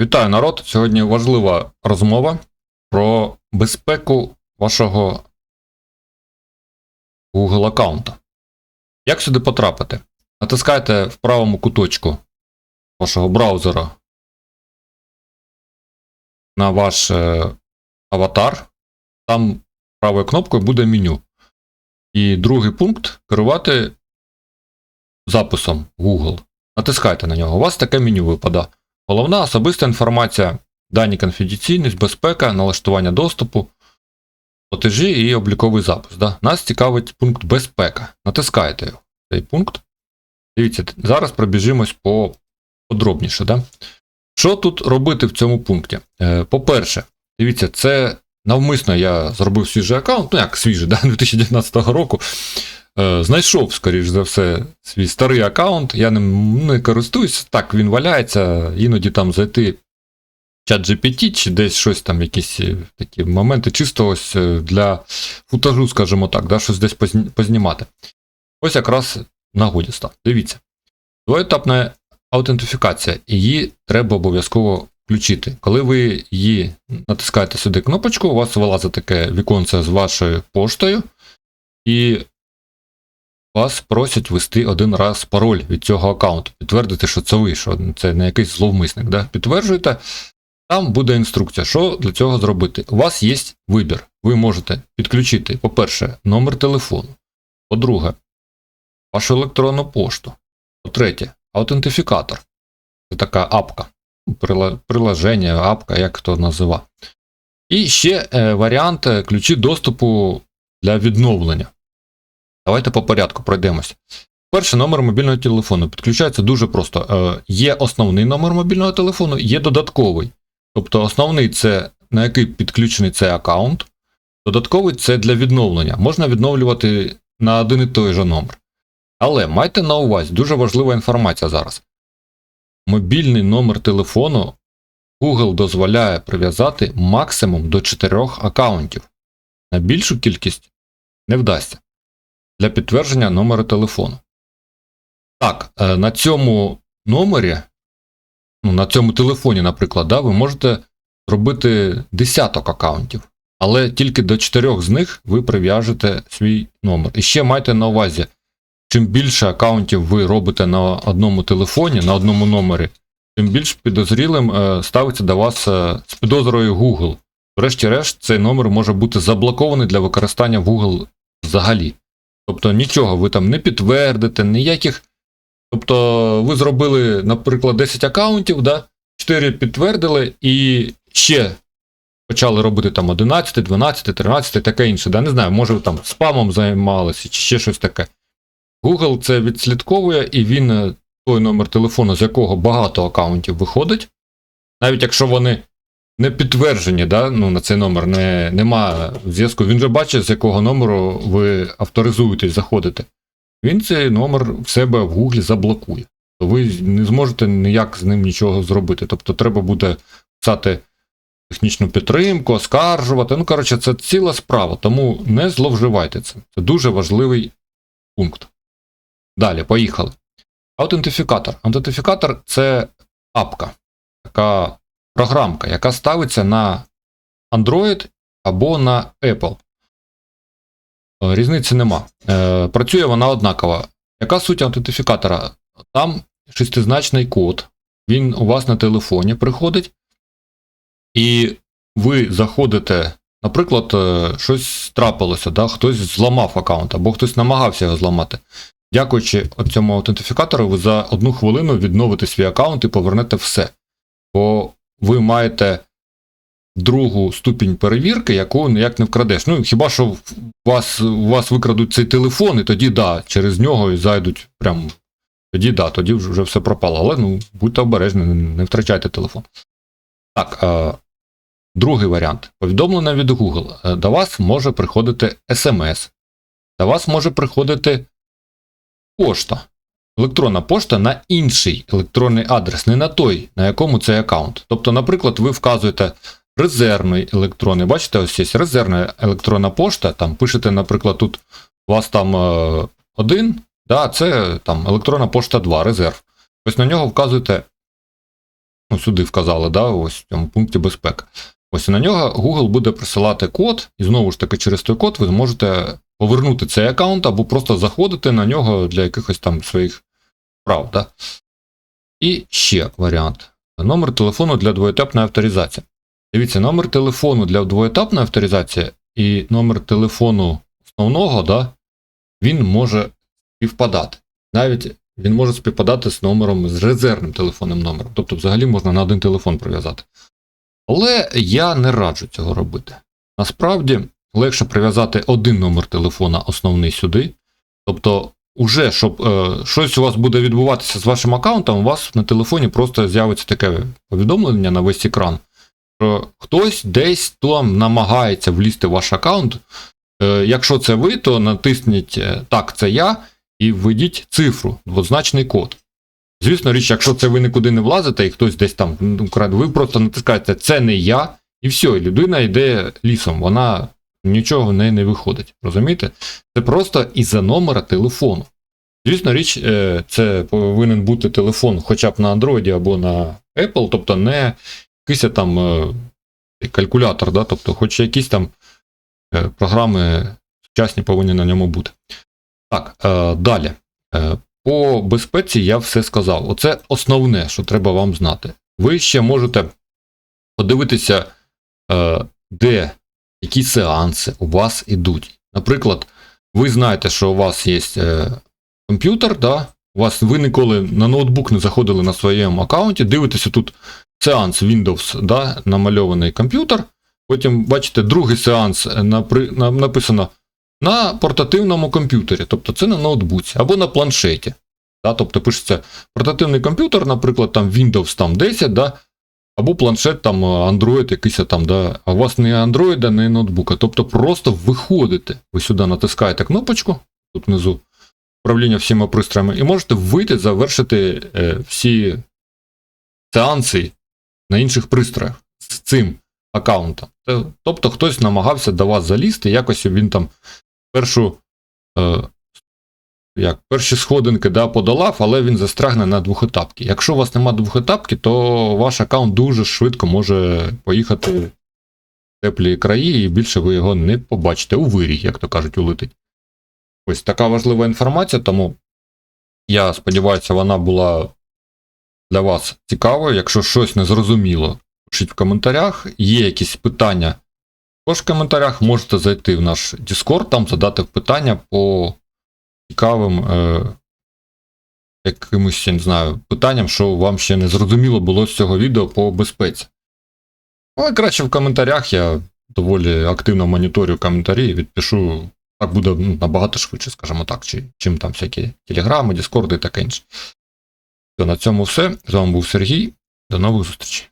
Вітаю народ! Сьогодні важлива розмова про безпеку вашого Google аккаунта. Як сюди потрапити? Натискайте в правому куточку вашого браузера на ваш е, аватар. Там правою кнопкою буде меню. І другий пункт керувати записом Google. Натискайте на нього. У вас таке меню випадає. Головна особиста інформація, дані конфіденційність, безпека, налаштування доступу, платежі і обліковий запис. Да? Нас цікавить пункт безпека. Натискаєте цей пункт. Дивіться, зараз пробіжимось по подробніше. Да? Що тут робити в цьому пункті? Е, По-перше, дивіться, це навмисно я зробив свіжий аккаунт, ну як свіжий, да? 2019 року. Е, Знайшов, скоріш за все, свій старий аккаунт. Я ним не користуюсь. Так, він валяється, іноді там зайти чат GPT чи десь щось там, якісь е, такі моменти, чисто ось е, для футажу, скажімо так, да, щось десь позні- познімати. Ось якраз нагоді став. Дивіться. Двоетапна аутентифікація. Її треба обов'язково включити. Коли ви її натискаєте сюди кнопочку, у вас вилазить таке віконце з вашою поштою. І вас просять ввести один раз пароль від цього аккаунту, підтвердити, що це ви, що це не якийсь зловмисник. Да? Підтверджуєте, там буде інструкція, що для цього зробити. У вас є вибір. Ви можете підключити, по-перше, номер телефону, по-друге, вашу електронну пошту. По-третє, аутентифікатор. Це така апка, приложення, апка, як хто назива. І ще е, варіант е, ключі доступу для відновлення. Давайте по порядку пройдемось. Перший номер мобільного телефону підключається дуже просто. Е, Є основний номер мобільного телефону, є додатковий. Тобто основний це на який підключений цей аккаунт, додатковий це для відновлення. Можна відновлювати на один і той же номер. Але майте на увазі, дуже важлива інформація зараз. Мобільний номер телефону Google дозволяє прив'язати максимум до 4 аккаунтів. На більшу кількість не вдасться для підтвердження номеру телефону. Так, е, на цьому номері, ну, на цьому телефоні, наприклад, да, ви можете зробити десяток аккаунтів, але тільки до чотирьох з них ви прив'яжете свій номер. І ще майте на увазі, чим більше аккаунтів ви робите на одному телефоні, на одному номері, тим більш підозрілим е, ставиться до вас е, з підозрою Google. Врешті-решт, цей номер може бути заблокований для використання в Google взагалі. Тобто нічого ви там не підтвердите, ніяких. Тобто ви зробили, наприклад, 10 аккаунтів, да? 4 підтвердили і ще почали робити там 11, 12, 13, таке інше. Да? Не знаю, може там спамом займалися чи ще щось таке. Google це відслідковує і він е, той номер телефону, з якого багато аккаунтів виходить. Навіть якщо вони не підтверджені, да? ну, на цей номер не, нема зв'язку. Він же бачить, з якого номеру ви авторизуєтесь, заходите. Він цей номер в себе в Гуглі заблокує. То ви не зможете ніяк з ним нічого зробити. Тобто треба буде писати технічну підтримку, оскаржувати. Ну, коротше, це ціла справа, тому не зловживайте цим. Це дуже важливий пункт. Далі, поїхали. Аутентифікатор. Аутентифікатор це апка, така програмка, яка ставиться на Android або на Apple. Е, Різниці нема. Е, Працює вона однакова. Яка суть аутентифікатора? Там шестизначний код, він у вас на телефоні приходить, і ви заходите, наприклад, е, щось трапилося, да? хтось зламав аккаунт, або хтось намагався його зламати. Дякуючи цьому аутентифікатору, ви за одну хвилину відновите свій аккаунт і повернете все. Бо ви маєте другу ступінь перевірки, яку ніяк не вкрадеш. Ну, хіба що в вас, у вас викрадуть цей телефон, і тоді да, через нього і зайдуть прям. Тоді да, тоді вже все пропало. Але ну, будьте обережні, не, втрачайте телефон. Так, е, другий варіант. Повідомлення від Google. Е, До вас може приходити SMS. До вас може приходити пошта. Електронна пошта на інший електронний адрес, не на той, на якому цей аккаунт. Тобто, наприклад, ви вказуєте резервний електронний. Бачите, ось є резервна електронна пошта. Там пишете, наприклад, тут у вас там е, один, да, це там електронна пошта 2, резерв. Ось на нього вказуєте ну, сюди вказали, да, ось в цьому пункті безпеки. Ось на нього Google буде присилати код, і знову ж таки, через той код ви зможете повернути цей аккаунт або просто заходити на нього для якихось там своїх справ. Да? І ще варіант. Номер телефону для двоєтапної авторизації. Дивіться, номер телефону для двоєтапної авторизації і номер телефону основного, да, він може співпадати. Навіть він може співпадати з номером з резервним телефонним номером. Тобто, взагалі можна на один телефон прив'язати. Але я не раджу цього робити. Насправді легше прив'язати один номер телефона основний сюди. Тобто, уже, щоб е, щось у вас буде відбуватися з вашим аккаунтом, у вас на телефоні просто з'явиться таке повідомлення на весь екран, що хтось десь там намагається влізти в ваш аккаунт. Е, якщо це ви, то натисніть е, так, це я, і введіть цифру, двозначний код. Звісно, річ, якщо це ви нікуди не влазите і хтось десь там ну, краде, ви просто натискаєте це не я, і все, людина йде лісом, вона нічого в неї не виходить. Розумієте? Це просто із-за номера телефону. Звісно, річ, е, це повинен бути телефон хоча б на Android або на Apple, тобто не якийсь там е, калькулятор, да? тобто хоч якісь там е, програми сучасні повинні на ньому бути. Так, далі. По безпеці я все сказав. Оце основне, що треба вам знати. Ви ще можете подивитися, де які сеанси у вас ідуть. Наприклад, ви знаєте, що у вас є е, комп'ютер, да? у вас ви ніколи на ноутбук не заходили на своєму аккаунті, дивитеся тут сеанс Windows, да? намальований комп'ютер. Потім бачите, другий сеанс е, напри, на, написано на портативному комп'ютері, тобто це на ноутбуці або на планшеті. Да? Тобто пишеться портативний комп'ютер, наприклад, там Windows там 10, да? Або планшет там Android якийсь там, да? а у вас не Android, не ноутбука. Тобто просто виходите, ви сюди натискаєте кнопочку, тут внизу управління всіма пристроями, і можете вийти, завершити е, всі сеанси на інших пристроях з цим аккаунтом. Тобто хтось намагався до вас залізти, якось він там першу, е, як, перші сходинки да, подолав, але він застрягне на двохетапки. Якщо у вас немає двохетапки, то ваш аккаунт дуже швидко може поїхати в теплі краї, і більше ви його не побачите у вирій, як то кажуть, улетить. Ось така важлива інформація, тому я сподіваюся, вона була для вас цікавою. Якщо щось не зрозуміло, пишіть в коментарях. Є якісь питання також в коментарях, можете зайти в наш Discord, там задати питання по цікавим е, якимось, я не знаю, питанням, що вам ще не зрозуміло було з цього відео по безпеці. Але краще в коментарях я доволі активно моніторю коментарі і відпишу. Так буде ну, набагато швидше, скажімо так, чи, чим там всякі телеграми, дискорди і таке інше. То на цьому все. З вами був Сергій. До нових зустрічей.